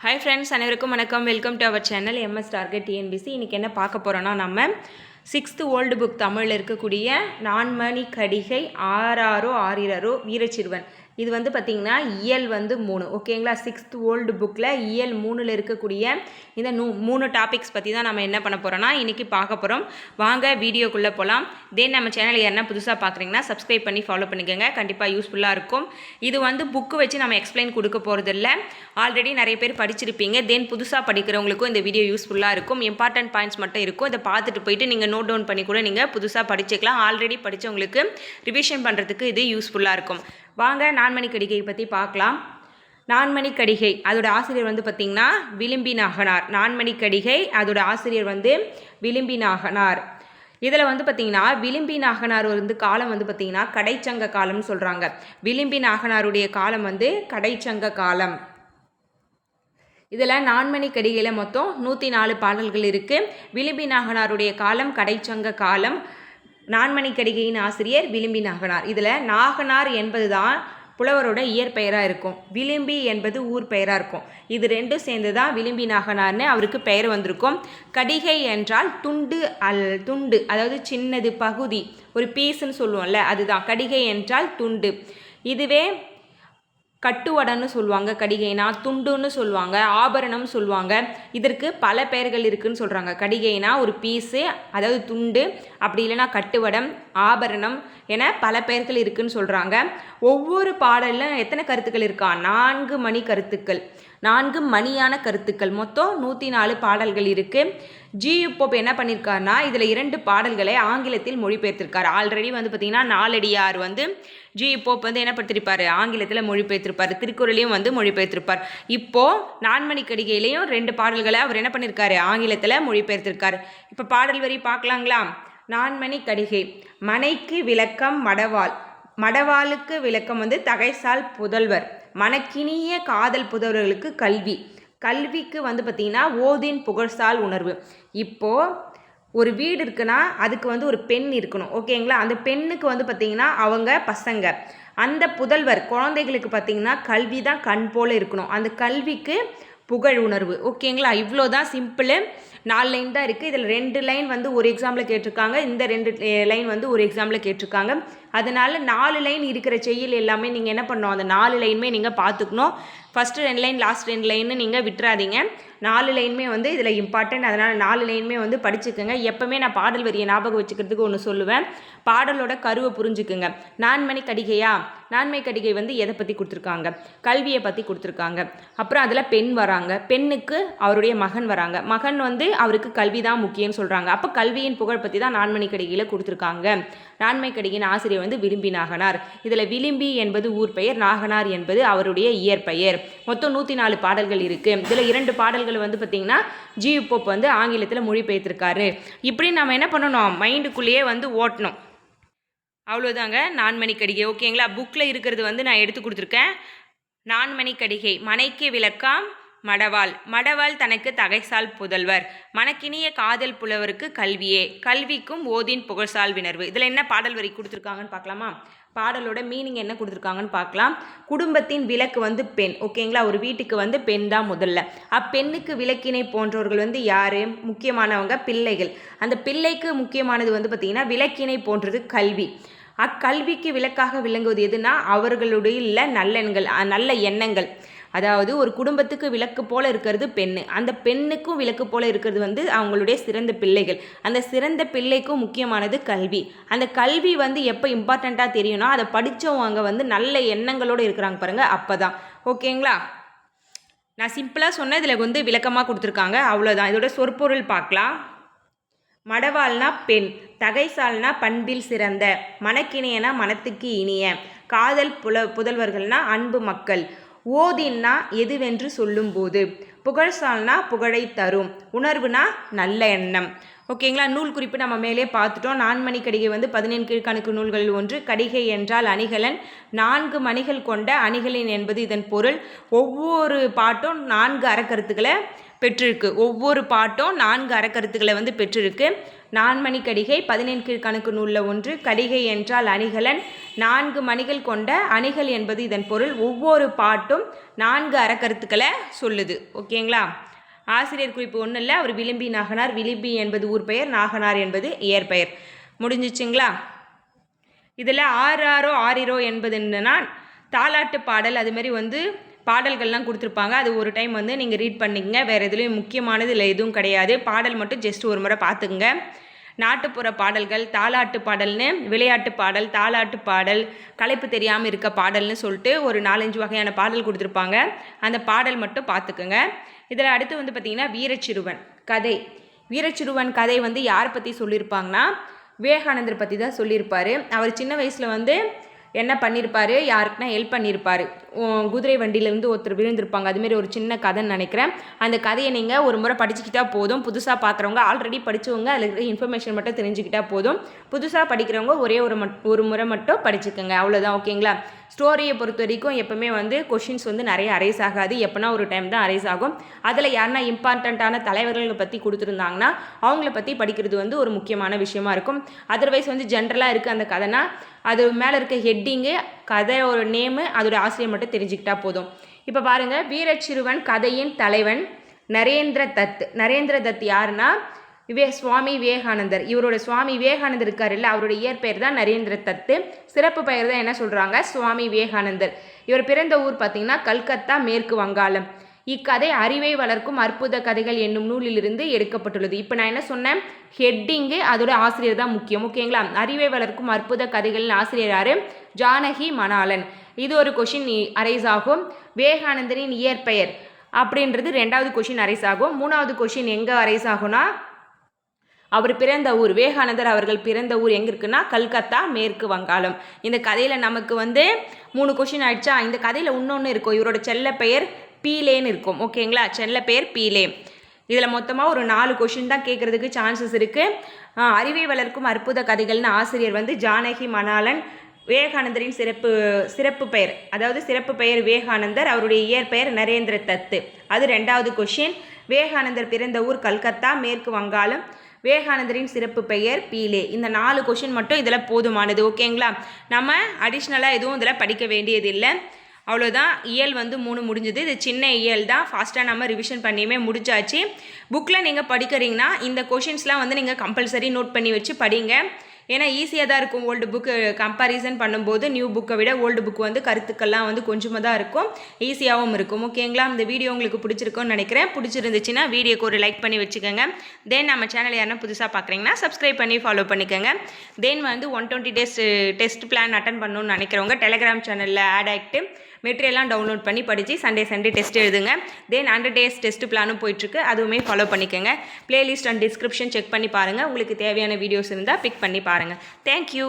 Hi friends அனைவருக்கும் வணக்கம். Welcome to our channel MS target TNPSC இன்றைக்கி என்ன பார்க்க போகிறோன்னா நம்ம சிக்ஸ்த்து ஓல்டு புக் தமிழில் இருக்கக்கூடிய நான்மணி கடிகை ஆறாரோ ஆறிரரோ வீரச்சிறுவன். இது வந்து பார்த்திங்கன்னா இயல் வந்து மூணு ஓகேங்களா சிக்ஸ்த் ஓல்டு புக்கில் இயல் மூணில் இருக்கக்கூடிய இந்த நூ மூணு டாபிக்ஸ் பற்றி தான் நம்ம என்ன பண்ண போகிறோன்னா இன்றைக்கி பார்க்க போகிறோம் வாங்க வீடியோக்குள்ளே போகலாம் தென் நம்ம சேனல் யாருன்னா புதுசாக பார்க்குறீங்கன்னா சப்ஸ்கிரைப் பண்ணி ஃபாலோ பண்ணிக்கோங்க. கண்டிப்பாக யூஸ்ஃபுல்லாக இருக்கும். இது வந்து புக்கு வச்சு நம்ம எக்ஸ்பிளைன் கொடுக்க போகிறதில்ல ஆல்ரெடி நிறைய பேர் படிச்சிருப்பீங்க. தென் புதுசாக படிக்கிறவங்களுக்கும் இந்த வீடியோ யூஸ்ஃபுல்லாக இருக்கும். இம்பார்ட்டன்ட் பாயிண்ட்ஸ் மட்டும் இருக்கும். இதை பார்த்துட்டு போயிட்டு நீங்கள் நோட் டவுன் பண்ணி கூட நீங்கள் புதுசாக படிச்சுக்கலாம். ஆல்ரெடி படித்தவங்களுக்கு ரிவிஷன் பண்ணுறதுக்கு இது யூஸ்ஃபுல்லாக இருக்கும். வாங்க நான்மணி கடிகையை பற்றி பார்க்கலாம். நான்மணி கடிகை அதோட ஆசிரியர் வந்து பார்த்திங்கன்னா விளிம்பி நாகனார். நான்மணி கடிகை அதோட ஆசிரியர் வந்து விளிம்பி நாகனார். இதில் வந்து பார்த்திங்கன்னா விளிம்பி நாகனார் வந்து காலம் வந்து பார்த்திங்கன்னா கடைச்சங்க காலம்னு சொல்கிறாங்க விளிம்பி நாகனாருடைய காலம் வந்து கடைச்சங்க காலம். இதில் நான்மணி கடிகையில் மொத்தம் நூற்றி நாலு பாடல்கள் இருக்குது விளிம்பி நாகனாருடைய காலம் கடைச்சங்க காலம் நான்மணி கடிகையின் ஆசிரியர் விளிம்பி நாகனார். இதில் நாகனார் என்பது தான் புலவரோட இயற்பெயராக இருக்கும். விளிம்பி என்பது ஊர் பெயராக இருக்கும். இது ரெண்டும் சேர்ந்து தான் விளிம்பி நாகனார்னு அவருக்கு பெயர் வந்திருக்கும். கடிகை என்றால் துண்டு அல் துண்டு அதாவது சின்னது பகுதி ஒரு பீஸுன்னு சொல்லுவோம்ல அதுதான். கடிகை என்றால் துண்டு. இதுவே கட்டுவடன்னு சொல்லுவாங்க கடிகைனா துண்டுன்னு சொல்லுவாங்க ஆபரணம் சொல்லுவாங்க. இதற்கு பல பெயர்கள் இருக்குதுன்னு சொல்கிறாங்க கடிகைனா ஒரு பீஸு அதாவது துண்டு அப்படி இல்லைனா கட்டுவடம் ஆபரணம் என பல பெயர்கள் இருக்குதுன்னு சொல்கிறாங்க ஒவ்வொரு பாடலில் எத்தனை கருத்துக்கள் இருக்கா? நான்கு மணி கருத்துக்கள். நான்கு மணியான கருத்துக்கள். மொத்தம் நூற்றி நாலு பாடல்கள் இருக்குது ஜி இப்போ என்ன பண்ணியிருக்காருனா இதில் இரண்டு பாடல்களை ஆங்கிலத்தில் மொழிபெயர்த்திருக்கார். ஆல்ரெடி வந்து பார்த்திங்கன்னா நாலடியார் வந்து ஜி போப் வந்து என்ன படுத்திருப்பார்? ஆங்கிலத்தில் மொழிபெயர்த்திருப்பார். திருக்குறளையும் வந்து மொழிபெயர்த்திருப்பார். இப்போது நான்மணி கடிகையிலையும் ரெண்டு பாடல்களை அவர் என்ன பண்ணியிருக்காரு ஆங்கிலத்தில் மொழிபெயர்த்திருக்கார். இப்போ பாடல் வரி பார்க்கலாங்களா? நான்மணி கடிகை மனைக்கு விளக்கம் மடவாள். மடவாளுக்கு விளக்கம் வந்து தகைசால் புதல்வர். மனக்கினிய காதல் புதவர்களுக்கு கல்வி. கல்விக்கு வந்து பார்த்திங்கன்னா ஓதின் புகழ்சால் உணர்வு. இப்போது ஒரு வீடு இருக்குன்னா அதுக்கு வந்து ஒரு பெண் இருக்கணும். ஓகேங்களா அந்த பெண்ணுக்கு வந்து பார்த்திங்கன்னா அவங்க பசங்க. அந்த புதல்வர் குழந்தைகளுக்கு பார்த்திங்கன்னா கல்வி தான் கண் போல் இருக்கணும். அந்த கல்விக்கு புகழ் உணர்வு. ஓகேங்களா இவ்வளோ தான் சிம்பிள் நாலு லைன் தான் இருக்குது இதில் ரெண்டு லைன் வந்து ஒரு எக்ஸாம்பிள் கேட்டிருக்காங்க. இந்த ரெண்டு லைன் வந்து ஒரு எக்ஸாம்பிள் கேட்டிருக்காங்க. அதனால் நாலு லைன் இருக்கிற செய்யல் எல்லாமே நீங்கள் என்ன பண்ணணும்? அந்த நாலு லைனுமே நீங்கள் பார்த்துக்கணும் ஃபஸ்ட்டு ரெண்டு லைன் லாஸ்ட் ரெண்டு லைன்னு நீங்கள் விட்டுறாதீங்க. நாலு லைனுமே வந்து இதில் இம்பார்ட்டன்ட் அதனால் நாலு லைனுமே வந்து படிச்சுக்கோங்க. எப்போவுமே நான் பாடல் வரியை ஞாபகம் வச்சுக்கிறதுக்கு ஒன்று சொல்லுவேன். பாடலோட கருவை புரிஞ்சுக்குங்க. நான்மணி கடிகையா? நான்மை கடிகை வந்து எதை பற்றி கொடுத்துருக்காங்க? கல்வியை பற்றி கொடுத்துருக்காங்க. அப்புறம் அதில் பெண் வராங்க. பெண்ணுக்கு அவருடைய மகன் வராங்க. மகன் வந்து அவருக்கு கல்வி தான் முக்கியம்னு சொல்கிறாங்க அப்போ கல்வியின் புகழ் பற்றி தான் நான்மணி கடிகையில் கொடுத்துருக்காங்க. நான்மை கடிகையின் ஆசிரியர் வந்து விளிம்பி நாகனார். இதில் விளிம்பி என்பது ஊர் பெயர் நாகனார் என்பது அவருடைய இயற்பெயர். மொத்தம் நூற்றி நாலு பாடல்கள் இருக்குது இதில் இரண்டு பாடல்கள் வந்து பார்த்திங்கன்னா ஜி போப் வந்து ஆங்கிலத்தில் மொழிபெயர்த்திருக்காரு. இப்படி நம்ம என்ன பண்ணணும்? மைண்டுக்குள்ளேயே வந்து ஓட்டணும். அவ்வளோதாங்க நான்மணி கடிகை ஓகேங்களா? புக்கில் இருக்கிறது வந்து நான் எடுத்து கொடுத்துருக்கேன். நான்மணி கடிகை மனைக்கு விளக்கம் மடவாள். மடவாள் தனக்கு தகைசால் புதல்வர். மனக்கினிய காதல் புலவருக்கு கல்வியே. கல்விக்கும் ஓதின் புகழ்சால் வினர்வு. இதில் என்ன பாடல் வரி கொடுத்துருக்காங்கன்னு பார்க்கலாமா? பாடலோட மீனிங் என்ன கொடுத்துருக்காங்கன்னு பார்க்கலாம். குடும்பத்தின் விளக்கு வந்து பெண். ஓகேங்களா? ஒரு வீட்டுக்கு வந்து பெண் தான் முதல்ல. அப்பெண்ணுக்கு விளக்கினை போன்றவர்கள் வந்து யார்? முக்கியமானவங்க பிள்ளைகள். அந்த பிள்ளைக்கு முக்கியமானது வந்து பார்த்திங்கன்னா விளக்கினை போன்றது கல்வி. அக்கல்விக்கு விளக்காக விளங்குவது எதுனா அவர்களுடைய நல்லெண்கள் நல்ல எண்ணங்கள். அதாவது ஒரு குடும்பத்துக்கு விளக்கு போல இருக்கிறது பெண்ணு. அந்த பெண்ணுக்கும் விளக்கு போல இருக்கிறது வந்து அவங்களுடைய சிறந்த பிள்ளைகள். அந்த சிறந்த பிள்ளைக்கும் முக்கியமானது கல்வி. அந்த கல்வி வந்து எப்போ இம்பார்ட்டண்ட்டாக தெரியும்னா அதை படித்தவங்க வந்து நல்ல எண்ணங்களோடு இருக்கிறாங்க பாருங்கள் அப்போ தான் ஓகேங்களா? நான் சிம்பிளாக சொன்ன இதில் வந்து விளக்கமாக கொடுத்துருக்காங்க. அவ்வளோதான் இதோட சொற்பொருள் பார்க்கலாம். மடவாள்னா பெண் தகைசால்னா பண்பில் சிறந்த மனக்கிணையனா மனத்துக்கு இனிய காதல் புல புதல்வர்கள்னா அன்பு மக்கள். ஓதின்னா எதுவென்று சொல்லும்போது? புகழ்சால்னா புகழை தரும். உணர்வுனா நல்ல எண்ணம். ஓகேங்களா? நூல் குறிப்பு நம்ம மேலே பார்த்துட்டோம். நான்மணி கடிகை வந்து பதினேழு கீழ்கணக்கு நூல்களில் ஒன்று. கடிகை என்றால் அணிகலன். நான்கு மணிகள் கொண்ட அணிகலன் என்பது இதன் பொருள். ஒவ்வொரு பாட்டும் நான்கு அறக்கருத்துக்களை பெற்றிருக்கு. ஒவ்வொரு பாட்டும் நான்கு அறக்கருத்துக்களை வந்து பெற்றிருக்கு. நான்மணி கடிகை பதினெண்கீழ் கணக்கு நூலில் ஒன்று கடிகை என்றால் அணிகலன். நான்கு மணிகள் கொண்ட அணிகள் என்பது இதன் பொருள். ஒவ்வொரு பாட்டும் நான்கு அறக்கருத்துக்களை சொல்லுது. ஓகேங்களா? ஆசிரியர் குறிப்பு ஒன்றும் இல்லை அவர் விளிம்பி நாகனார். விளிம்பி என்பது ஊர் பெயர் நாகனார் என்பது இயற்பெயர் முடிஞ்சிச்சுங்களா? இதில் ஆறாரோ ஆறிரோ என்பது என்னன்னா தாலாட்டு பாடல். அதுமாரி வந்து பாடல்கள்லாம் கொடுத்துருப்பாங்க. அது ஒரு டைம் வந்து நீங்கள் ரீட் பண்ணிக்கங்க. வேறு எதுலேயும் முக்கியமானது இல்லை எதுவும் கிடையாது. பாடல் மட்டும் ஜஸ்ட் ஒரு முறை பார்த்துக்குங்க. நாட்டுப்புற பாடல்கள் தாலாட்டு பாடல்னு விளையாட்டு பாடல் தாலாட்டு பாடல் களைப்பு தெரியாமல் இருக்க பாடல்னு சொல்லிட்டு ஒரு நாலஞ்சு வகையான பாடல் கொடுத்துருப்பாங்க. அந்த பாடல் மட்டும் பார்த்துக்குங்க இதில் அடுத்து வந்து பார்த்திங்கன்னா வீரச்சிறுவன் கதை. வீரச்சிறுவன் கதை வந்து யாரை பற்றி சொல்லியிருப்பாங்கன்னா விவேகானந்தர் பற்றி தான் சொல்லியிருப்பார் அவர் சின்ன வயசில் வந்து என்ன பண்ணியிருப்பார் யாருக்குன்னா ஹெல்ப் பண்ணியிருப்பார் குதிரை வண்டியிலேருந்து ஒருத்தர் விழுந்திருப்பாங்க. அதுமாரி ஒரு சின்ன கதைன்னு நினைக்கிறேன். அந்த கதையை நீங்கள் ஒரு முறை படிச்சுக்கிட்டா போதும். புதுசாக பார்க்குறவங்க ஆல்ரெடி படித்தவங்க அதில் இருக்கிற இன்ஃபர்மேஷன் மட்டும் தெரிஞ்சுக்கிட்டா போதும். புதுசாக படிக்கிறவங்க ஒரே ஒரு மட் ஒரு முறை மட்டும் படிச்சுக்கோங்க. அவ்வளோதான் ஓகேங்களா ஸ்டோரியை பொறுத்த வரைக்கும் எப்போவுமே வந்து கொஷின்ஸ் வந்து நிறைய அரைஸ் ஆகாது. எப்போனா ஒரு டைம் தான் அரைஸ் ஆகும். அதில் யாருன்னா இம்பார்ட்டண்ட்டான தலைவர்களை பற்றி கொடுத்துருந்தாங்கன்னா அவங்கள பற்றி படிக்கிறது வந்து ஒரு முக்கியமான விஷயமா இருக்கும். அதர்வைஸ் வந்து ஜென்ரலாக இருக்குது அந்த கதைனா அது மேலே இருக்க ஹெட்டிங்கு கதையோட நேமு அதோட ஆசிரியர் மட்டும் தெரிஞ்சுக்கிட்டா போதும். இப்போ பாருங்கள் வீரச்சிறுவன் கதையின் தலைவன் நரேந்திர தத். நரேந்திர தத் யாருன்னா? விவே சுவாமி விவேகானந்தர். இவரோட சுவாமி விவேகானந்தர் இருக்காருல்ல அவருடைய இயற்பெயர் தான் நரேந்திர தத்து. சிறப்பு பெயர் தான் என்ன சொல்கிறாங்க சுவாமி விவேகானந்தர். இவர் பிறந்த ஊர் பார்த்திங்கன்னா கல்கத்தா மேற்கு வங்காளம். இக்கதை அறிவை வளர்க்கும் அற்புத கதைகள் என்னும் நூலிலிருந்து எடுக்கப்பட்டுள்ளது. இப்போ நான் என்ன சொன்னேன்? ஹெட்டிங்கு அதோட ஆசிரியர் தான் முக்கியம். ஓகேங்களா? அறிவை வளர்க்கும் அற்புத கதைகளின் ஆசிரியர் யாரு? ஜானகி மணாலன் இது ஒரு கொஷின் அரைஸ் ஆகும். விவேகானந்தரின் இயற்பெயர் அப்படின்றது ரெண்டாவது கொஷின் அரைஸ் ஆகும். மூணாவது கொஷின் எங்கே அரைஸ் ஆகும்னா அவர் பிறந்த ஊர் விவேகானந்தர் அவர்கள் பிறந்த ஊர் எங்கே இருக்குன்னா கல்கத்தா மேற்கு வங்காளம். இந்த கதையில் நமக்கு வந்து மூணு கொஷின் ஆயிடுச்சா? இந்த கதையில் இன்னொன்று இருக்கும். இவரோட செல்ல பெயர் பீலேன்னு இருக்கும். ஓகேங்களா செல்ல பேர் பீலே. இதில் மொத்தமாக ஒரு நாலு கொஷின் தான் கேட்குறதுக்கு சான்சஸ் இருக்குது அறிவை வளர்க்கும் அற்புத கதைகள்னு ஆசிரியர் வந்து ஜானகி மணாலன் விவேகானந்தரின் சிறப்பு சிறப்பு பெயர். அதாவது சிறப்பு பெயர் விவேகானந்தர் அவருடைய இயற்பெயர் நரேந்திர தத்து. அது ரெண்டாவது கொஷின் விவேகானந்தர் பிறந்த ஊர் கல்கத்தா மேற்கு வங்காளம். விவேகானந்தரின் சிறப்பு பெயர் பீலே. இந்த நாலு கொஷின் மட்டும் இதில் போதுமானது. ஓகேங்களா நம்ம அடிஷ்னலாக எதுவும் இதில் படிக்க வேண்டியதில்லை. அவ்வளோதான் இயல் வந்து மூணு முடிஞ்சது. இது சின்ன இயல் தான். ஃபாஸ்ட்டாக நம்ம ரிவிஷன் பண்ணியுமே முடிச்சாச்சு. புக்கில் நீங்கள் படிக்கிறீங்கன்னா இந்த கொஷின்ஸ்லாம் வந்து நீங்கள் கம்பல்சரி நோட் பண்ணி வச்சு படிங்க. ஏன்னா ஈஸியாக தான் இருக்கும் ஓல்டு புக்கு கம்பேரிசன் பண்ணும்போது நியூ புக்கை விட ஓல்டு புக் வந்து கருத்துக்கள்லாம் வந்து கொஞ்சமாக தான் இருக்கும். ஈஸியாகவும் இருக்கும். ஓகேங்களா இந்த வீடியோ உங்களுக்கு பிடிச்சிருக்கும்னு நினைக்கிறேன். பிடிச்சிருந்துச்சுன்னா வீடியோக்கு ஒரு லைக் பண்ணி வச்சுக்கோங்க. தென் நம்ம சேனல் யாரும் புதுசாக பார்க்குறீங்கன்னா சப்ஸ்கிரைப் பண்ணி ஃபாலோ பண்ணிக்கோங்க. தென் வந்து one twenty days test plan attend பண்ணணும்னு நினைக்கிறவங்க டெலிகிராம் சேனலில் ஆட் ஆகிட்டு மெட்டீரியல்லாம் டவுன்லோட் பண்ணி படித்து சண்டே சண்டே டெஸ்ட் எழுதுங்க. தென் ஹண்ட்ரட் டேஸ் டெஸ்ட் பிளானும் போயிட்டுருக்கு. அதுவுமே ஃபாலோ பண்ணிக்கோங்க. பிளேலிஸ்ட் அண்ட் டிஸ்கிரிப்ஷன் செக் பண்ணி பாருங்கள் உங்களுக்கு தேவையான வீடியோஸ் இருந்தால் பிக் பண்ணி பாருங்கள் தேங்க்யூ